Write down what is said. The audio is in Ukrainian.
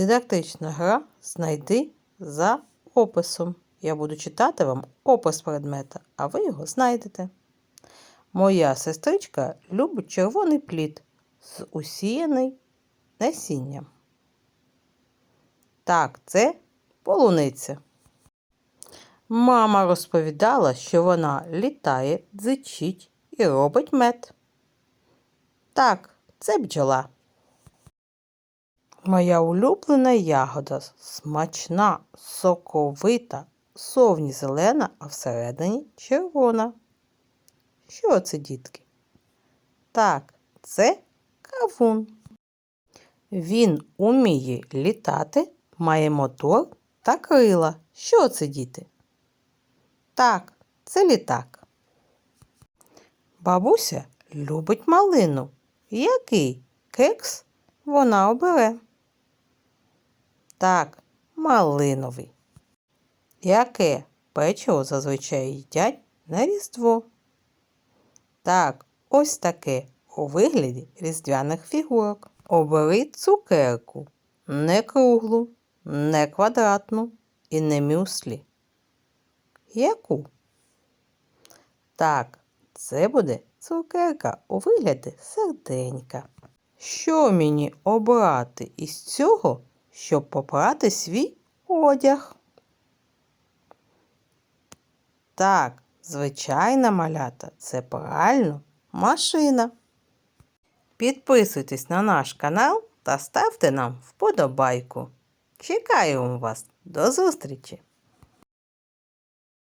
Дидактична гра знайди за описом. Я буду читати вам опис предмета, а ви його знайдете. Моя сестричка любить червоний плід з усіяний насінням. Так, це полуниця. Мама розповідала, що вона літає, дзичить і робить мед. Так, це бджола. Моя улюблена ягода смачна, соковита, зовні зелена, а всередині червона. Що це, дітки? Так, це кавун. Він уміє літати, має мотор та крила. Що це, діти? Так, це літак. Бабуся любить малину. Який кекс вона обере? Так, малиновий. Яке печиво зазвичай їдять на Різдво? Так, ось таке у вигляді різдвяних фігурок. Обери цукерку, не круглу, не квадратну і не мюслі. Яку? Так, це буде цукерка у вигляді серденька. Що мені обрати із цього, щоб попрати свій одяг? Так, звичайна малята, це правильно машина. Підписуйтесь на наш канал та ставте нам вподобайку. Чекаємо вас. До зустрічі!